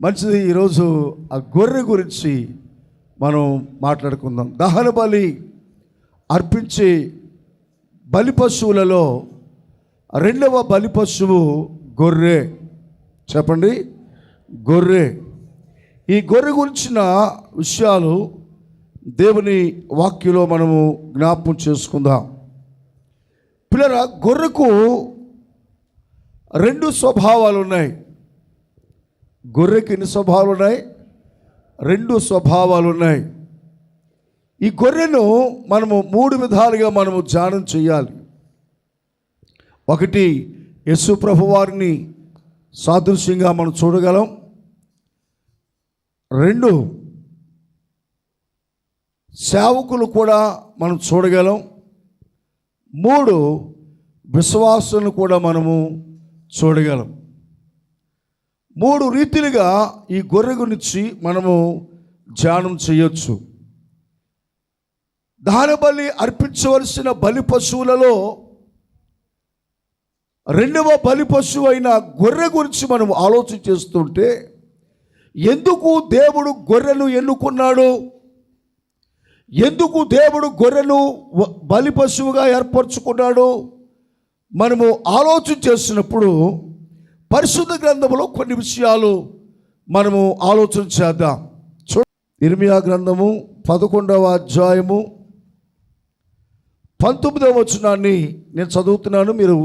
మంచిది ఈరోజు ఆ గొర్రె గురించి మనం మాట్లాడుకుందాం. దహన బలి అర్పించే బలి పశువులలో రెండవ బలి పశువు గొర్రె. చెప్పండి. గొర్రె. ఈ గొర్రె గురించిన విషయాలు దేవుని వాక్యలో మనము జ్ఞాపం చేసుకుందాం. పిల్లల గొర్రెకు రెండు స్వభావాలు ఉన్నాయి గొర్రెకి ఎన్ని స్వభావాలు ఉన్నాయి రెండు స్వభావాలు ఉన్నాయి ఈ గొర్రెను మనము మూడు విధాలుగా మనము ధ్యానం చేయాలి. ఒకటి యశు ప్రభు వారిని సాదృశ్యంగా మనం చూడగలం. రెండు సేవకులు కూడా మనం చూడగలం. మూడు విశ్వాసులను కూడా మనము చూడగలం. మూడు రీతిలుగా ఈ గొర్రె గురించి మనము ధ్యానం చేయొచ్చు. దానబలి అర్పించవలసిన బలి పశువులలో రెండవ బలి పశువు అయిన గొర్రె గురించి మనం ఆలోచన చేస్తుంటే ఎందుకు దేవుడు గొర్రెను ఎన్నుకున్నాడు? ఎందుకు దేవుడు గొర్రెను బలి పశువుగా ఏర్పరచుకున్నాడు? మనము ఆలోచన చేసినప్పుడు పరిశుద్ధ గ్రంథంలో కొన్ని విషయాలు మనము ఆలోచన చేద్దాం. చూ ఇర్మియా గ్రంథము పదకొండవ అధ్యాయము పంతొమ్మిదవ వచనాన్ని నేను చదువుతున్నాను మీరు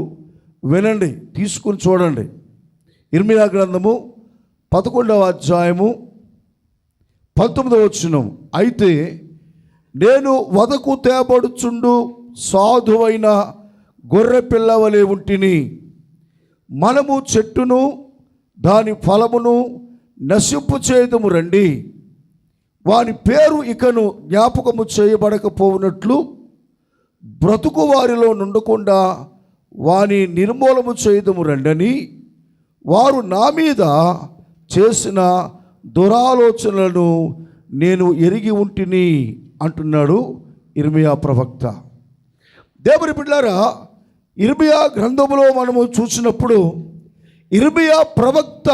వినండి తీసుకుని చూడండి. ఇర్మియా గ్రంథము పదకొండవ అధ్యాయము పంతొమ్మిదవ వచనం. అయితే నేను వదకు తేబడుచుండు సాధువైన గొర్రె పిల్లవలే ఉంటిని. మనము చెట్టును దాని ఫలమును నశింపు చేయదము రండి. వాని పేరు ఇకను జ్ఞాపకము చేయబడకపోవునట్లు బ్రతుకు వారిలో నుండకుండా వాని నిర్మూలము చేయదము రండని వారు నా మీద చేసిన దురాలోచనలను నేను ఎరిగి ఉంటిని అంటున్నాడు ఇర్మియా ప్రవక్త. దేవుని బిడ్డారా ఇర్బియా గ్రంథములో మనము చూసినప్పుడు ఇర్బియా ప్రవక్త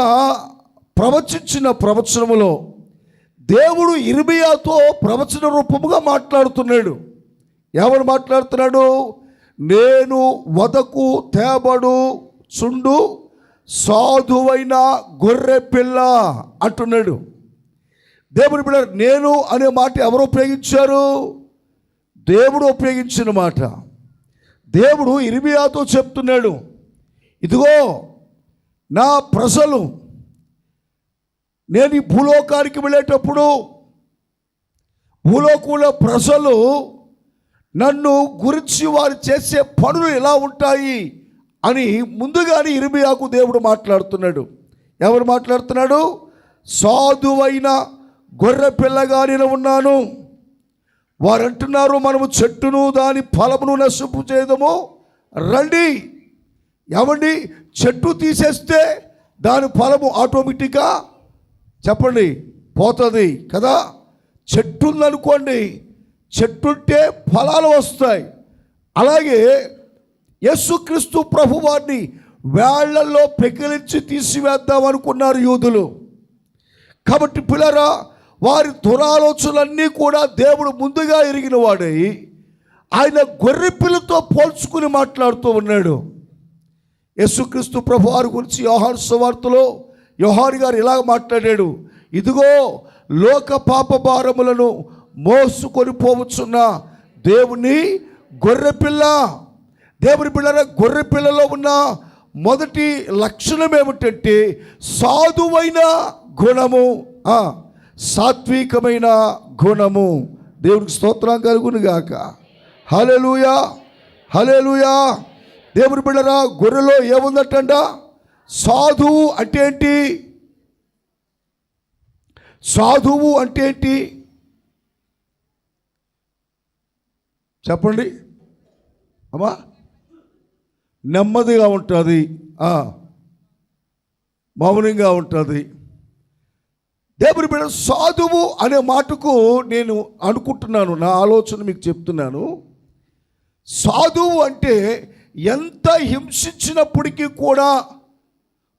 ప్రవచించిన ప్రవచనములో దేవుడు ఇర్బియాతో ప్రవచన రూపముగా మాట్లాడుతున్నాడు. ఎవరు మాట్లాడుతున్నాడు? నేను వదకు తేబడు చుండు సాధువైన గొర్రె పిల్ల అంటున్నాడు. దేవుడు బిడ్డ నేను అనే మాట ఎవరు ఉపయోగించారు? దేవుడు ఉపయోగించిన మాట. దేవుడు ఇరిమియాతో చెప్తున్నాడు ఇదిగో నా ప్రజలు నేను ఈ భూలోకానికి వెళ్ళేటప్పుడు భూలోకంలో ప్రజలు నన్ను గురించి వారు చేసే పనులు ఎలా ఉంటాయి అని ముందుగానే ఇరిమియాకు దేవుడు మాట్లాడుతున్నాడు. ఎవరు మాట్లాడుతున్నాడు? సాధువైన గొర్రె పిల్లగా నేను ఉన్నాను. వారు అంటున్నారు మనము చెట్టును దాని ఫలమును నశింపు చేయదము. రండి. ఏమండి? చెట్టు తీసేస్తే దాని ఫలము ఆటోమేటిక్గా చెప్పండి పోతుంది కదా? చెట్టు ఉందనుకోండి చెట్టుంటే ఫలాలు వస్తాయి. అలాగే యేసుక్రీస్తు ప్రభు వారిని వేళ్ళలో పెకిలించి తీసివేద్దాం అనుకున్నారు యూదులు. కాబట్టి పిల్లరా వారి దురాలోచనలన్నీ కూడా దేవుడు ముందుగా ఎరిగిన వాడై ఆయన గొర్రె పిల్లతో పోల్చుకుని మాట్లాడుతూ ఉన్నాడు. యేసుక్రీస్తు ప్రభు వారి గురించి యోహాను సువార్తలో యోహాను గారు ఇలా మాట్లాడాడు. ఇదిగో లోక పాప భారములను మోసుకొని పోవచ్చున్న దేవుని గొర్రెపిల్ల. దేవుని పిల్లల గొర్రె పిల్లలో ఉన్న మొదటి లక్షణం ఏమిటంటే సాధువైన గుణము. సాత్వికమైన గుణము. దేవుడికి స్తోత్రం కలుగును గాక. హలెలుయా హలెలుయా దేవుని బిడ్డరా గొర్రెలో ఏముందటంట సాధువు అంటే ఏంటి? సాధువు అంటే ఏంటి? చెప్పండి. అమ్మా. నెమ్మదిగా ఉంటుంది. మౌనంగా ఉంటుంది. దేవుని బిడ్డ సాధువు అనే మాటకు నేను అనుకుంటున్నాను. నా ఆలోచన మీకు చెప్తున్నాను. సాధువు అంటే ఎంత హింసించినప్పటికీ కూడా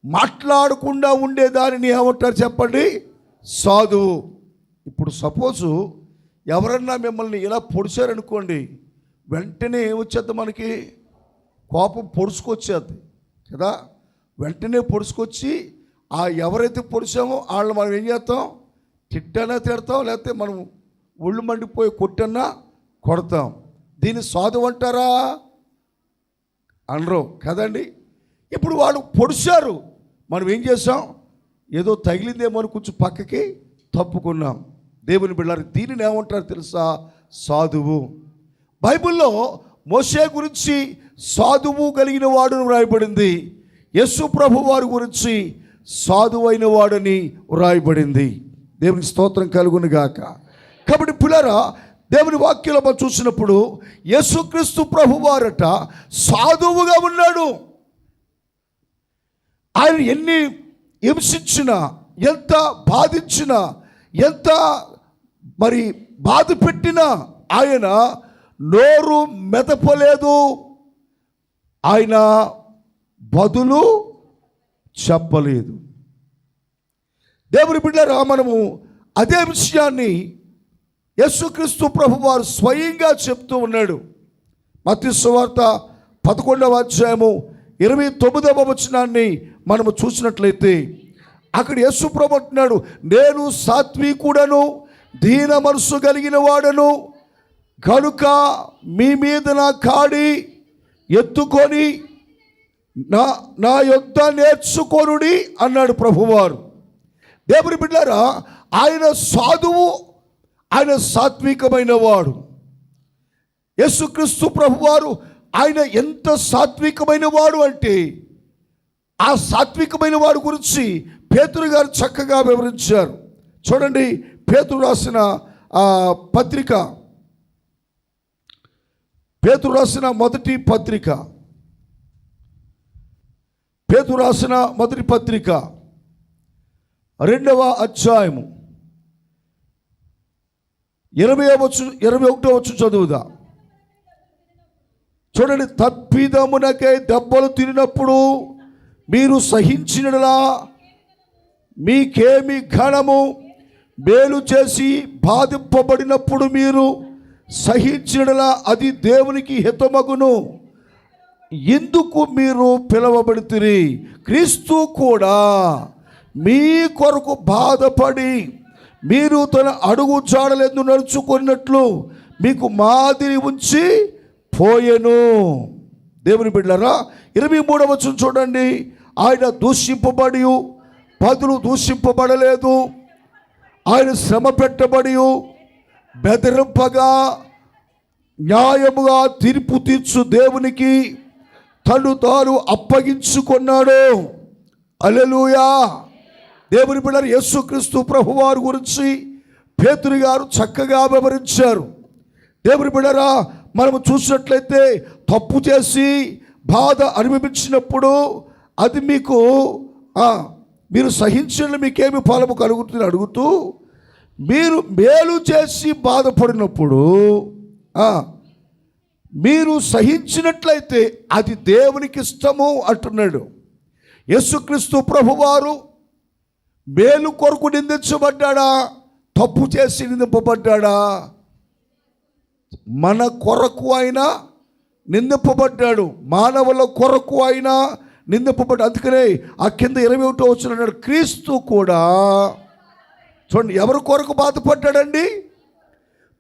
మాట్లాడకుండా ఉండేదానిని ఏమంటారు చెప్పండి? సాధువు. ఇప్పుడు సపోజు ఎవరన్నా మిమ్మల్ని ఇలా పొడిచారనుకోండి వెంటనే ఏమొచ్చేది మనకి? కోపం పొడుచుకొచ్చేది కదా? వెంటనే పొడుచుకొచ్చి ఆ ఎవరైతే పొడిచామో వాళ్ళని మనం ఏం చేస్తాం? తిట్టనా తిడతాం? లేకపోతే మనం ఒళ్ళు మండిపోయి కొట్టన్నా కొడతాం. దీన్ని సాధువు అంటారా? అనరు. కదండి? ఇప్పుడు వాళ్ళు పొడిచారు. మనం ఏం చేసాం ఏదో తగిలిందేమో అని కొంచెం పక్కకి తప్పుకున్నాం. దేవుని బిళ్ళారు దీనిని ఏమంటారు తెలుసా? సాధువు. బైబిల్లో మోసే గురించి సాధువు కలిగిన వాడు వ్రాయబడింది. యస్సు ప్రభు వారి గురించి సాధువైన వాడని వ్రాయబడింది. దేవునికి స్తోత్రం కలుగును గాక. కాబట్టి పిల్లరా దేవుని వాక్యంలో మనం చూసినప్పుడు యేసుక్రీస్తు ప్రభు వారట సాధువుగా ఉన్నాడు. ఆయన ఎన్ని హింసించినా ఎంత బాధించినా ఎంత మరి బాధ పెట్టినా ఆయన నోరు మెదపలేదు. ఆయన బదులు చెప్పలేదు. దేవుని బిడ్డరా మనము అదే విషయాన్ని యేసుక్రీస్తు ప్రభు వారు స్వయంగా చెప్తూ ఉన్నాడు. మతిస్వార్త పదకొండవ అధ్యాయము ఇరవై తొమ్మిదవ వచనాన్ని మనము చూసినట్లయితే అక్కడ యేసు ప్రభు అంటున్నాడు నేను సాత్వికుడను దీన మనసు కలిగిన వాడను కనుక మీ మీద నా కాడి ఎత్తుకొని నా నా యొద్ద నేర్చుకొనుడి అన్నాడు ప్రభువారు. దేవుని బిడ్డారా ఆయన సాధువు ఆయన సాత్వికమైన వాడు యేసుక్రీస్తు ప్రభువారు ఆయన ఎంత సాత్వికమైన వాడు అంటే ఆ సాత్వికమైన వాడు గురించి పేతురు గారు చక్కగా వివరించారు. చూడండి పేతురు రాసిన పత్రిక. పేతురు రాసిన మొదటి పత్రిక. పేతు రాసిన మొదటి పత్రిక రెండవ అధ్యాయము. ఇరవై వచ్చు ఇరవై ఒకటో వచ్చు చదువుదా. చూడండి తప్పిదమునకై దెబ్బలు తిరిగినప్పుడు మీరు సహించినలా మీకేమి ఘనము? మేలు చేసి బాధింపబడినప్పుడు మీరు సహించినలా అది దేవునికి హితమగును. ఎందుకు మీరు పిలవబడితిరి? క్రీస్తు కూడా మీ కొరకు బాధపడి మీరు తన అడుగు చాడలేదు నడుచుకున్నట్లు మీకు మాదిరి ఉంచి పోయెను. దేవుని బిడ్డరా ఇరవై మూడవ చూడండి. ఆయన దూషింపబడి పదులు దూషింపబడలేదు. ఆయన శ్రమ పెట్టబడి బెదిరింపగా న్యాయముగా తీర్పు తీర్చు దేవునికి తను తాను అప్పగించుకున్నాడు. అలెలుయా దేవుని బిడ్డలు యేసుక్రీస్తు ప్రభువారి గురించి పేతురు గారు చక్కగా వివరించారు. దేవుని బిడరా మనము చూసినట్లయితే తప్పు చేసి బాధ అనుభవించినప్పుడు అది మీకు మీరు సహించిన మీకేమి ఫలము కలుగుతుంది అడుగుతూ మీరు మేలు చేసి బాధపడినప్పుడు మీరు సహించినట్లయితే అది దేవునికి ఇష్టము అంటున్నాడు. యేసుక్రీస్తు ప్రభువారు మేలు కొరకు నిందించబడ్డాడా? తప్పు చేసి నిందింపబడ్డాడా? మన కొరకు ఆయన నిందింపబడ్డాడు. మానవుల కొరకు ఆయన నిందింపబడ్డాడు అందుకనే ఆ కింద ఇరవై ఒకటో వచ్చిన క్రీస్తు కూడా చూడండి ఎవరి కొరకు బాధపడ్డాడండి?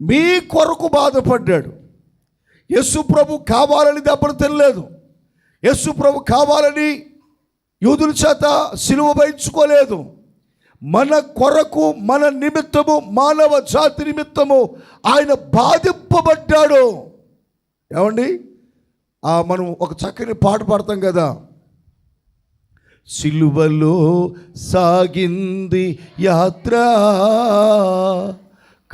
మీ కొరకు బాధపడ్డాడు. యేసు ప్రభు కావాలని దెబ్బలు తినలేదు. యేసు ప్రభు కావాలని యూదుల చేత సిలువ వహించుకోలేదు మన కొరకు మన నిమిత్తము మానవ జాతి నిమిత్తము ఆయన బాధింపబడ్డాడు. ఏమండి? మనం ఒక చక్కని పాట పాడతాం కదా. సిలువలో సాగింది యాత్ర.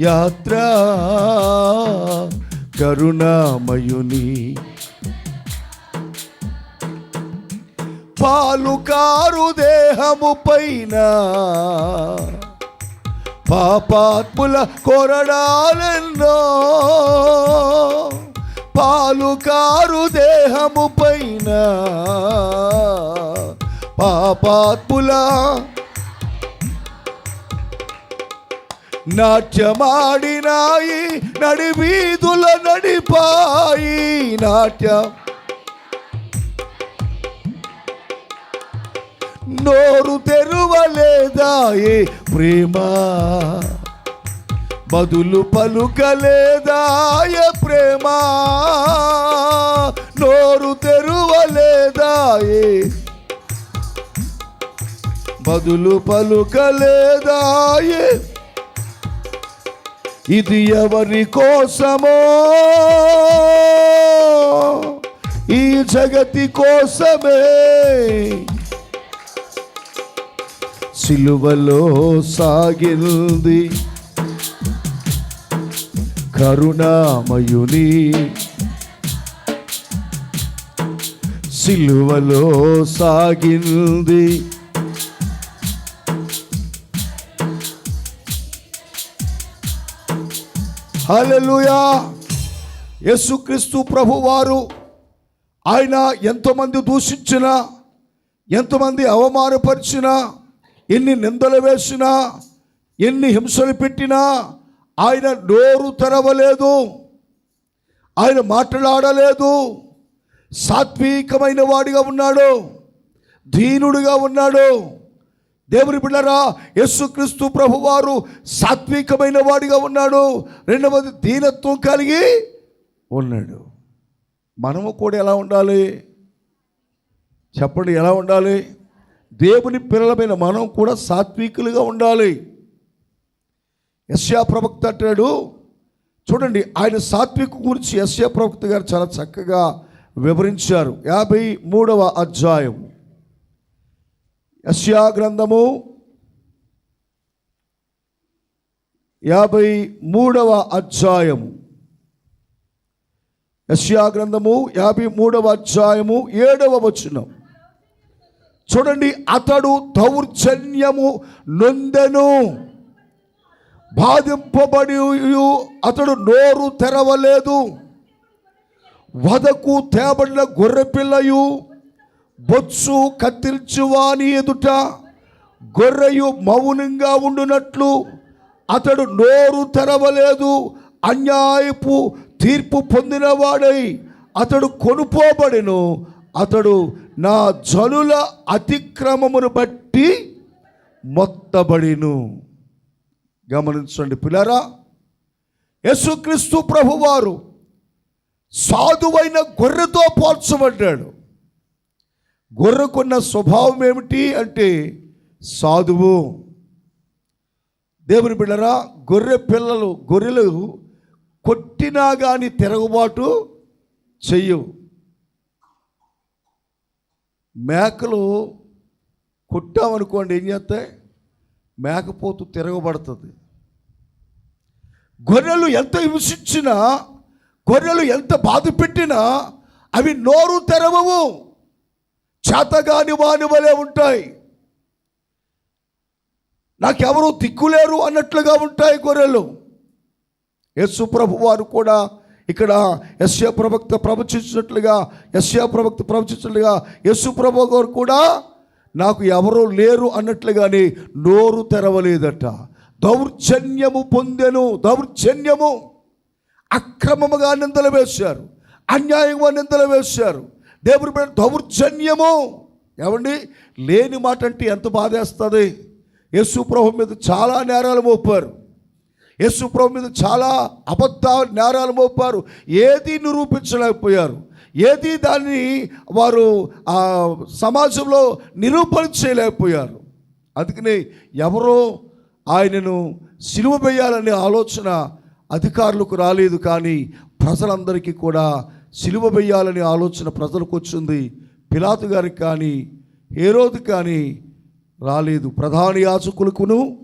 యాత్ర కరుణామయుని. పాలుకారు దేహము పైన పాపాత్ముల కొరడాలెన్నో. పాలుకారు దేహము పైన పాపాత్ముల నాట్యమాడినాయి నడివీధుల నడిపాయి నాట్యం. నోరు తెరువలేదాయే ప్రేమ. బదులు పలుకలేదాయ ప్రేమ. నోరు తెరువలేదాయే. బదులు పలుకలేదాయే ఇది ఎవరి కోసమో? ఈ జగతి కోసమే. సిలువలో సాగింది కరుణామయుని. సిలువలో సాగింది హలెలుయా యేసుక్రీస్తు ప్రభువారు ఆయన ఎంతోమంది దూషించిన ఎంతమంది అవమానపరిచినా ఎన్ని నిందలు వేసినా ఎన్ని హింసలు పెట్టినా ఆయన నోరు తెరవలేదు. ఆయన మాట్లాడలేదు. సాత్వికమైన వాడిగా ఉన్నాడు. దీనుడిగా ఉన్నాడు. దేవుని బిడ్డరా యేసుక్రీస్తు ప్రభువారు సాత్వికమైన వాడిగా ఉన్నాడు. రెండవది దీనత్వం కలిగి ఉన్నాడు. మనము కూడా ఎలా ఉండాలి? చెప్పండి ఎలా ఉండాలి? దేవుని పిల్లలమైన మనం కూడా సాత్వికులుగా ఉండాలి. యశ్యా ప్రవక్త అంటాడు చూడండి ఆయన సాత్విక గురించి యశ్యా ప్రవక్త గారు చాలా చక్కగా వివరించారు. యాభై మూడవ అధ్యాయం యశ్యా గ్రంథము యాభై మూడవ అధ్యాయము. యశ్యా గ్రంథము యాభై మూడవ అధ్యాయము ఏడవ వచనం. చూడండి అతడు దౌర్జన్యము నొందెను. బాధింపబడి అతడు నోరు తెరవలేదు. వదకు తేబడిన గొర్రెపిల్లయు బొత్సు కత్తిర్చువాని ఎదుట? గొర్రెయు మౌనంగా ఉండునట్లు అతడు నోరు తెరవలేదు అన్యాయపు తీర్పు పొందినవాడై అతడు కొనుపోబడిను. అతడు నా జనుల అతిక్రమమును బట్టి మొత్తబడిను. గమనించండి పిల్లరా యేసుక్రీస్తు ప్రభువారు సాధువైన గొర్రెతో పోల్చబడ్డాడు. గొర్రెకున్న స్వభావం ఏమిటి అంటే సాధువు. దేవుని బిడ్డరా గొర్రె పిల్లలు గొర్రెలు కొట్టినా కానీ తిరగబాటు చెయ్యవు. మేకలు కొట్టామనుకోండి ఏం చేస్తాయి? మేకపోతు తిరగబడుతుంది. గొర్రెలు ఎంత హింసించినా గొర్రెలు ఎంత బాధ పెట్టినా అవి నోరు తెరవవు. చేతగాని వాని వలె ఉంటాయి. నాకెవరు దిక్కులేరు అన్నట్లుగా ఉంటాయి గొర్రెలు. యేసు ప్రభు వారు కూడా ఇక్కడ యశ్యా ప్రవక్త ప్రవచించినట్లుగా యశ్యా ప్రవక్త ప్రవచించినట్లుగా యశు ప్రభు గారు కూడా నాకు ఎవరు లేరు అన్నట్లుగానే నోరు తెరవలేదట. దౌర్జన్యము పొందెను దౌర్జన్యము. అక్రమముగా నిందలు వేశారు. అన్యాయంగా నిందలు వేశారు. దేవుని బిడ్డ దౌర్జన్యము. ఏమండి? లేని మాట అంటే ఎంత బాధేస్తుంది. యేసు మీద చాలా నేరాలు మోపారు. యేసు మీద చాలా అబద్ధ నేరాలు మోపారు. ఏది నిరూపించలేకపోయారు. ఏది దాన్ని వారు ఆ సమాజంలో నిరూపణ చేయలేకపోయారు అందుకని ఎవరో ఆయనను సిలువ వేయాలనే ఆలోచన అధికారులకు రాలేదు కానీ ప్రజలందరికీ కూడా సిలువ వేయాలనే ఆలోచన ప్రజలకు వచ్చింది. పిలాతు గారికి కానీ ఏరోదు కానీ రాలేదు. ప్రధాన యాచకులకును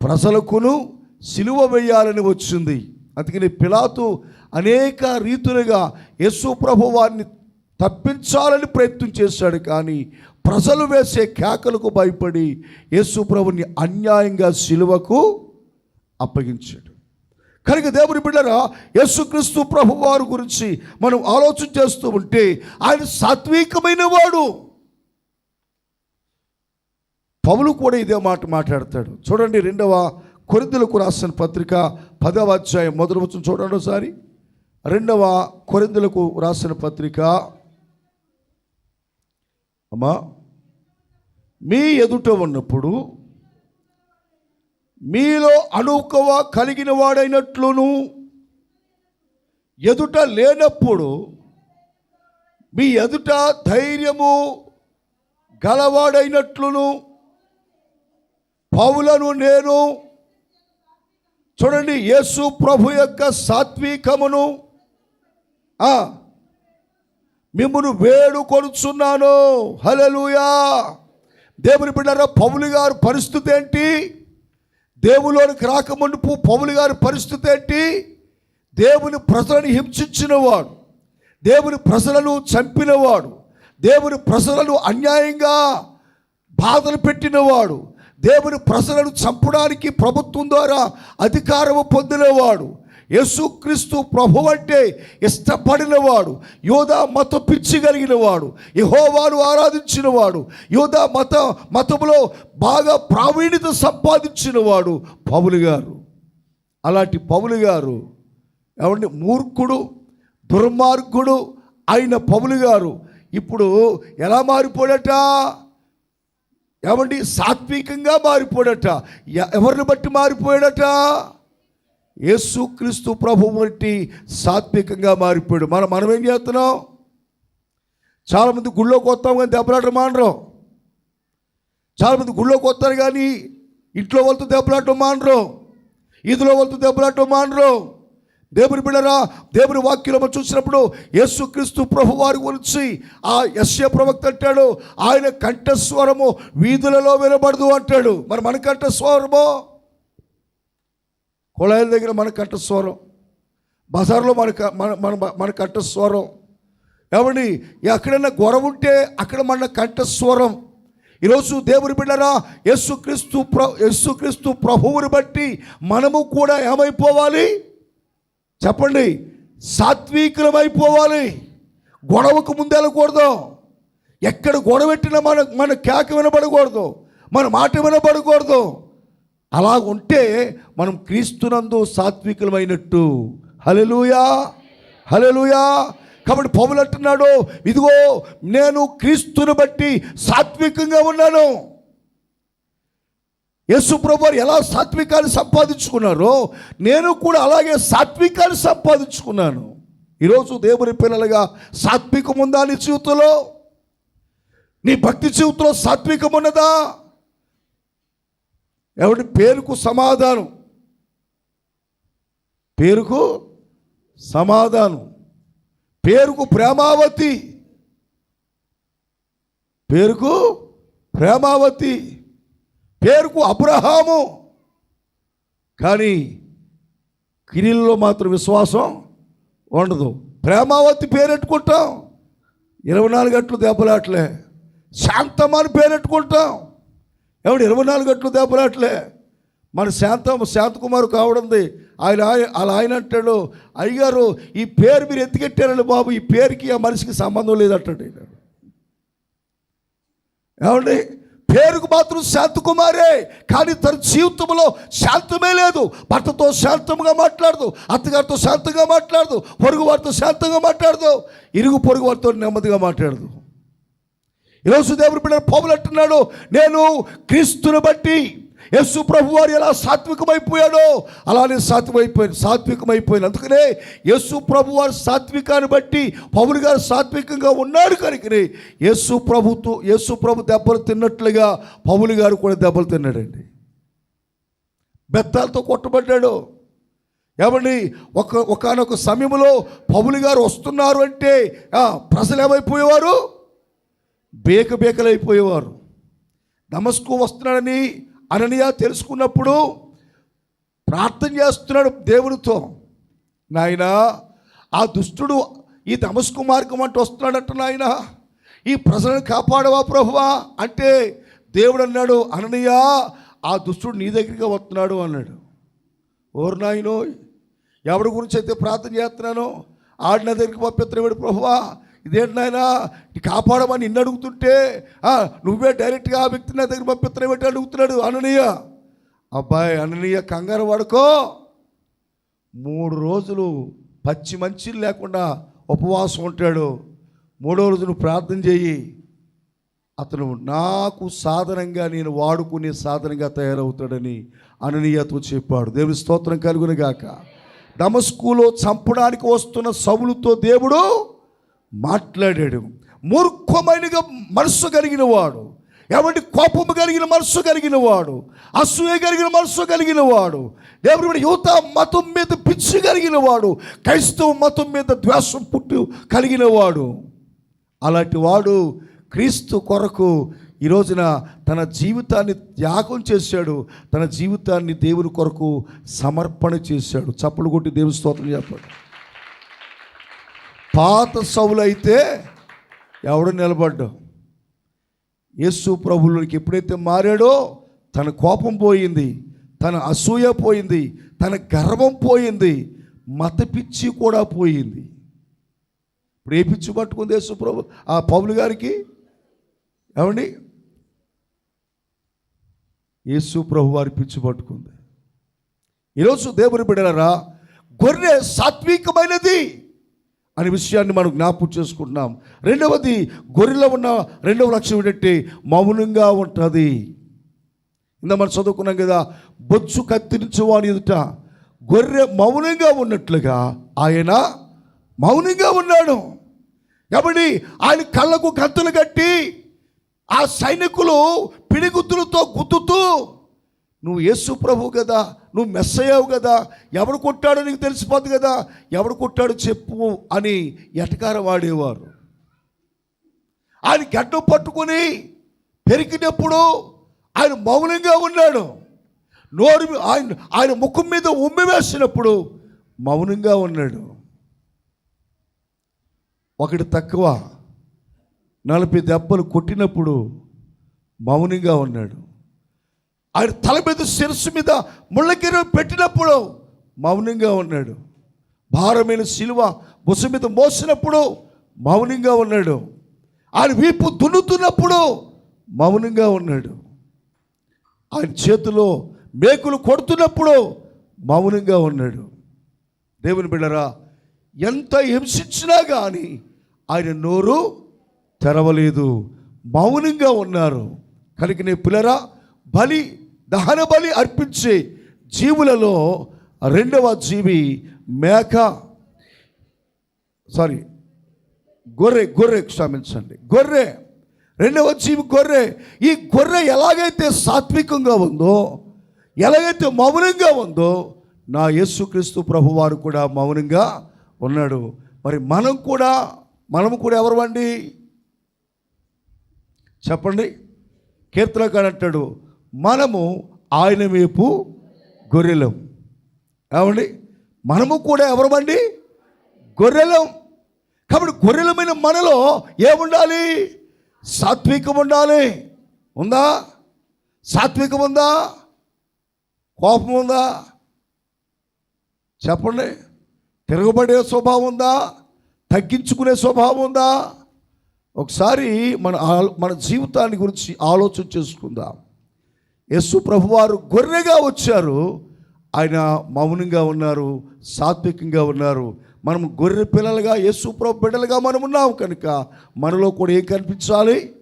ప్రజలకును సిలువ వేయాలని వచ్చింది. అందుకని పిలాతు అనేక రీతులుగా యేసు ప్రభు వారిని తప్పించాలని ప్రయత్నం చేశాడు. కానీ ప్రజలు వేసే కేకలకు భయపడి యేసు ప్రభుని అన్యాయంగా సిలువకు అప్పగించాడు. కనుక దేవుని బిడ్డరా యేసుక్రీస్తు ప్రభు వారి గురించి మనం ఆలోచన చేస్తూ ఉంటే ఆయన సాత్వికమైన వాడు. పౌలు కూడా ఇదే మాట మాట్లాడతాడు. చూడండి రెండవ కొరిందులకు రాసిన పత్రిక పదవ అధ్యాయం మొదటి వచ్చిన చూడండి ఒకసారి. రెండవ కొరిందులకు రాసిన పత్రిక. అమ్మా మీ ఎదుట ఉన్నప్పుడు మీలో అనుకవ కలిగిన వాడైనట్లును ఎదుట లేనప్పుడు మీ ఎదుట ధైర్యము గలవాడైనట్లును పౌలను నేను చూడండి యేసు ప్రభు యొక్క సాత్వికమును. మిమ్మను వేడుకొనుచున్నాను. హలలుయా దేవుని బిడ్డారా పౌలు గారు పరిస్థితి ఏంటి? దేవులోనికి రాకముందుపు పౌలు గారి పరిస్థితి ఏంటి? దేవుని ప్రజలను హింసించినవాడు. దేవుని ప్రజలను చంపినవాడు. దేవుని ప్రజలను అన్యాయంగా బాధలు పెట్టినవాడు. దేవుని ప్రజలను చంపడానికి ప్రభుత్వం ద్వారా అధికారము పొందినవాడు. యేసుక్రీస్తు ప్రభు అంటే ఇష్టపడినవాడు యోధా మత పిచ్చి కలిగిన వాడు యహోవాను ఆరాధించినవాడు యోధా మత మతములో బాగా ప్రావీణ్యత సంపాదించినవాడు పౌలు గారు. అలాంటి పౌలు గారు ఏమండి మూర్ఖుడు దుర్మార్గుడు అయిన పౌలు గారు. ఇప్పుడు ఎలా మారిపోడట? ఏమండి? సాత్వికంగా మారిపోడట. ఎవరిని బట్టి మారిపోయాడట? యేసుక్రీస్తు ప్రభు వంటి సాత్వికంగా మారిపోయాడు. మనం మనం ఏం చేస్తున్నాం? చాలామంది గుళ్ళోకి వస్తాం కానీ దెబ్బలాటం మానరం. చాలామంది గుళ్ళోకి వస్తారు కానీ ఇంట్లో వాళ్ళతో దెబ్బలాటం మానరు. ఈదులో వాళ్ళతో దెబ్బలాటం మానరు. దేవుని బిళ్ళరా దేవుని వాక్యం మనం చూసినప్పుడు యేసుక్రీస్తు ప్రభు వారి గురించి ఆ యశ్య ప్రవక్త అంటాడు ఆయన కంఠస్వరము వీధులలో వినబడదు అంటాడు. మరి మన కంఠస్వరము? కుళాయిల దగ్గర మన కంఠస్వరం బజార్లో మన క- మన మన మన కంఠస్వరం ఏమండి ఎక్కడైనా గొడవ ఉంటే అక్కడ మన కంఠస్వరం ఈరోజు దేవుని బిడ్డరా యేసుక్రీస్తు ప్ర యేసుక్రీస్తు ప్రభువుని బట్టి మనము కూడా ఏమైపోవాలి? చెప్పండి సాత్వికులమైపోవాలి. గొడవకు ముందు వెళ్ళకూడదు ఎక్కడ గొడవ పెట్టినా మన మన కేక వినబడకూడదు. మన మాట వినబడకూడదు. అలా ఉంటే మనం క్రీస్తునందు సాత్వికులమైనట్టు. హలెలూయా హలెలూయా కాబట్టి పౌలు అంటున్నాడు ఇదిగో నేను క్రీస్తుని బట్టి సాత్వికంగా ఉన్నాను. యేసు ఎలా సాత్వికాన్ని సంపాదించుకున్నారో నేను కూడా అలాగే సాత్వికాన్ని సంపాదించుకున్నాను. ఈరోజు దేవుని పిల్లలుగా సాత్వికం ఉందా నీ జీవితంలో? నీ భక్తి జీవితంలో సాత్వికం ఉన్నదా ఎవడి పేరుకు సమాధానం? పేరుకు సమాధానం పేరుకు ప్రేమావతి పేరుకు ప్రేమావతి పేరుకు అబ్రహాము. కానీ కిరీల్లో మాత్రం విశ్వాసం ఉండదు. ప్రేమావతి పేరెట్టుకుంటాం. ఇరవై నాలుగు గంటలు దెబ్బలాట్లే శాంతమ్మని పేరెట్టుకుంటాం. ఎవడు ఇరవై నాలుగు గంటలు దెబ్బలాట్లే మన శాంతం శాంతకుమారు కావడంది. ఆయన అలా ఆయన అంటాడు అయ్యగారు ఈ పేరు మీరు ఎత్తికెట్టారండి బాబు ఈ పేరుకి ఆ మనిషికి సంబంధం లేదంటాడు ఆయన ఏమండి? పేరుకు మాత్రం శాంతకుమారే కానీ తన జీవితంలో శాంతమే లేదు. భర్తతో శాంతంగా మాట్లాడదు అత్తగారితో శాంతంగా మాట్లాడదు పొరుగు వారితో శాంతంగా మాట్లాడదు ఇరుగు పొరుగు వారితో నెమ్మదిగా మాట్లాడదు. ఈరోజు దేవుడు బిడ్డ పౌలు అంటున్నాడు నేను క్రీస్తుని బట్టి యేసు ప్రభు వారు ఎలా సాత్వికమైపోయాడో అలానే సాత్వికమైపోయాడు సాత్వికమైపోయాడు. అందుకనే యేసు ప్రభు వారు సాత్వికాన్ని బట్టి పౌరు గారు సాత్వికంగా ఉన్నాడు కనుకనే యేసు ప్రభుతో యేసు ప్రభు దెబ్బలు తిన్నట్లుగా పౌలు గారు కూడా దెబ్బలు తిన్నాడండి. బెత్తాలతో కొట్టబడ్డాడు. ఏమండి ఒక ఒకనొక సమయంలో పౌలు గారు వస్తున్నారు అంటే ప్రజలు ఏమైపోయేవారు బేక బేకలైపోయేవారు నమస్కు వస్తున్నాడని అననీయ తెలుసుకున్నప్పుడు ప్రార్థన చేస్తున్నాడు దేవునితో నాయన ఆ దుష్టుడు ఈ దమస్కు మార్గం అంటూ వస్తున్నాడట నాయన. ఈ ప్రజలను కాపాడవా ప్రభువా? అంటే దేవుడు అన్నాడు అననీయ ఆ దుష్టుడు నీ దగ్గరికి వస్తున్నాడు అన్నాడు. ఓరు నాయనో ఎవరి గురించి అయితే ప్రార్థన చేస్తున్నానో ఆడిన దగ్గరికి పంపిస్తున్నాడు ప్రభువా? ఇదేంటి నాయనా? నీ కాపాడమని నిన్ను అడుగుతుంటే "ఆ, నువ్వే డైరెక్ట్గా ఆ వ్యక్తిని నా దగ్గర పంపిస్తున్నావు అడుగుతున్నాడు అననీయ. అబ్బాయి అననీయ కంగారు పడుకో. మూడు రోజులు పచ్చి మంచి లేకుండా ఉపవాసం ఉంటాడు. మూడో రోజు నువ్వు ప్రార్థన చేయి అతను నాకు సాధనంగా నేను వాడుకునే సాధనంగా తయారవుతాడని అననీయతో చెప్పాడు. దేవుని స్తోత్రం కలుగును గాక. చంపడానికి వస్తున్న సవులతో దేవుడు మాట్లాడాడు. మూర్ఖమైనగా మనస్సు కలిగిన వాడు. ఎవరి కోపము కలిగిన మనస్సు కలిగిన వాడు. అసూయ కలిగిన మనస్సు కలిగిన వాడు. దేవుడు యువత మతం మీద పిచ్చి కలిగిన వాడు. క్రైస్తవ మతం మీద ద్వేషం పుట్టు కలిగిన వాడు. అలాంటి వాడు క్రీస్తు కొరకు ఈ రోజున తన జీవితాన్ని త్యాగం చేశాడు. తన జీవితాన్ని దేవుని కొరకు సమర్పణ చేశాడు. చప్పుడు కొట్టి దేవుని స్తోత్రం చెప్పాడు. పాత సౌలైతే ఎవడు నిలబడ్డా. యేసు ప్రభువులకి ఎప్పుడైతే మారాడో తన కోపం పోయింది తన అసూయ పోయింది తన గర్వం పోయింది మత పిచ్చి కూడా పోయింది. ఇప్పుడు ఏ పిచ్చి పట్టుకుంది యేసు ప్రభు? ఆ పౌలు గారికి? ఏమండి? యేసు ప్రభు వారి పిచ్చి పట్టుకుంది. ఈరోజు దేవుని బిడ్డలరా గొర్రె సాత్వికమైనది. అనే విషయాన్ని మనం జ్ఞాపకం చేసుకుంటున్నాం. రెండవది గొర్రెలో ఉన్న రెండవ లక్ష్యం ఏంటంటే మౌనంగా ఉంటుంది. ఇందా మనం చదువుకున్నాం కదా బొచ్చు కత్తిరించువాని ఎదుట గొర్రె మౌనంగా ఉన్నట్లుగా ఆయన మౌనంగా ఉన్నాడు. కాబట్టి ఆయన కళ్ళకు కత్తులు కట్టి ఆ సైనికులు పిడిగుద్దులతో గుద్దుతూ నువ్వు యేసు ప్రభు కదా నువ్వు మెస్ అయ్యావు కదా. ఎవడు కొట్టాడో నీకు తెలిసిపోద్ది కదా. ఎవడు కొట్టాడో చెప్పు అని ఎటకార వాడేవారు. ఆయన గడ్డ పట్టుకుని పెరిగినప్పుడు ఆయన మౌనంగా ఉన్నాడు. నోరు ఆయన ఆయన ముఖం మీద ఉమ్మి వేసినప్పుడు మౌనంగా ఉన్నాడు. ఒకటి తక్కువ నలభై దెబ్బలు కొట్టినప్పుడు మౌనంగా ఉన్నాడు. ఆయన తల మీద శిరస్సు మీద ముళ్ళకిరం పెట్టినప్పుడు మౌనంగా ఉన్నాడు. భారమైన శిలువ బుస మీద మోసినప్పుడు మౌనంగా ఉన్నాడు. ఆయన వీపు దున్నుతున్నప్పుడు మౌనంగా ఉన్నాడు. ఆయన చేతిలో మేకులు కొడుతున్నప్పుడు మౌనంగా ఉన్నాడు. దేవుని బిడ్డరా ఎంత హింసించినా కానీ ఆయన నోరు తెరవలేదు. మౌనంగా ఉన్నారు. కలిగిన పిల్లరా బలి దహన బలి అర్పించే జీవులలో రెండవ జీవి మేక. సారీ గొర్రె గొర్రె క్షమించండి. గొర్రె రెండవ జీవి గొర్రె. ఈ గొర్రె ఎలాగైతే సాత్వికంగా ఉందో ఎలాగైతే మౌనంగా ఉందో నా యేసుక్రీస్తు ప్రభువారు కూడా మౌనంగా ఉన్నాడు. మరి మనం కూడా మనం కూడా ఎవరు చెప్పండి. కీర్తనకాడు అంటాడు మనము ఆయన వైపు గొర్రెలం. ఏమండి? మనము కూడా ఎవరమండి? గొర్రెలం. కాబట్టి గొర్రెలమైన మనలో ఏముండాలి? సాత్వికం ఉండాలి ఉందా? సాత్వికం ఉందా కోపం ఉందా చెప్పండి. తిరగబడే స్వభావం ఉందా తగ్గించుకునే స్వభావం ఉందా ఒకసారి మన మన జీవితాన్ని గురించి ఆలోచన చేసుకుందాం. యేసు ప్రభువారు గొర్రెగా వచ్చారు. ఆయన మౌనంగా ఉన్నారు సాత్వికంగా ఉన్నారు. మనం గొర్రె పిల్లలుగా యేసు ప్రభు బిడ్డలుగా మనం ఉన్నాం కనుక మనలో కూడా ఏం కనిపించాలి?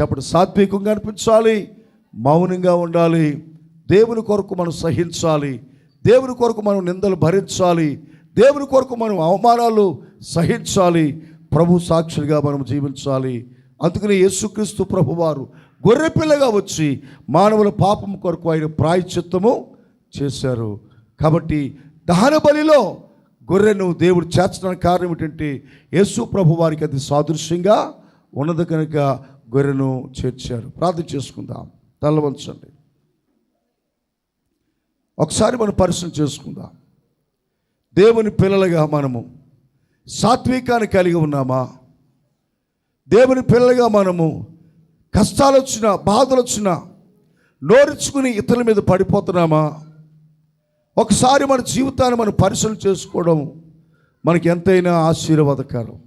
చెప్పండి సాత్వికంగా అనిపించాలి మౌనంగా ఉండాలి దేవుని కొరకు మనం సహించాలి దేవుని కొరకు మనం నిందలు భరించాలి దేవుని కొరకు మనం అవమానాలు సహించాలి ప్రభు సాక్షులుగా మనం జీవించాలి. అందుకని యేసుక్రీస్తు ప్రభువారు గొర్రెపిల్లగా వచ్చి మానవుల పాపం కొరకు ఆయన ప్రాయశ్చిత్తము చేశారు. కాబట్టి దహన బలిలో గొర్రెను దేవుడు చేర్చడానికి కారణం ఏంటంటే యేసు ప్రభు వారికి అది సాదృశ్యంగా ఉన్నది కనుక గొర్రెను చేర్చారు. ప్రార్థన చేసుకుందాం. తల్లవంచండి ఒకసారి మనం పరిశ్రమ చేసుకుందాం. దేవుని పిల్లలుగా మనము సాత్వికాన్ని కలిగి ఉన్నామా? దేవుని పిల్లలుగా మనము కష్టాలు వచ్చినా బాధలు వచ్చినా నోరుచుకుని ఇతరుల మీద పడిపోతున్నామా? ఒకసారి మన జీవితాన్ని మనం పరిశీలన చేసుకోవడం మనకి ఎంతైనా ఆశీర్వాదకరం.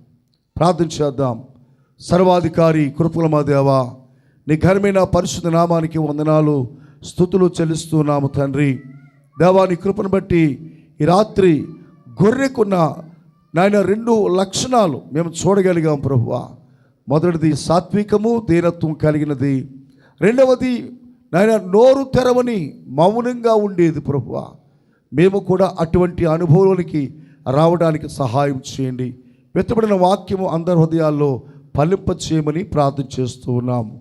ప్రార్థన చేద్దాం. సర్వాధికారి కృపల దేవా నీ ఘనమైన పరిశుద్ధ నామానికి వందనాలు స్థుతులు చెల్లిస్తున్నాము తండ్రి. దేవా నీ కృపను బట్టి ఈ రాత్రి గొర్రెకున్న నాయన రెండు లక్షణాలు మేము చూడగలిగాం ప్రభువా. మొదటిది సాత్వికము దీనత్వం కలిగినది. రెండవది నాయన నోరు తెరవని మౌనంగా ఉండేది ప్రభువ. మేము కూడా అటువంటి అనుభవానికి రావడానికి సహాయం చేయండి. వెతబడిన వాక్యము అందరి హృదయాల్లో ఫలింప చేయమని ప్రార్థన చేస్తూ ఉన్నాము.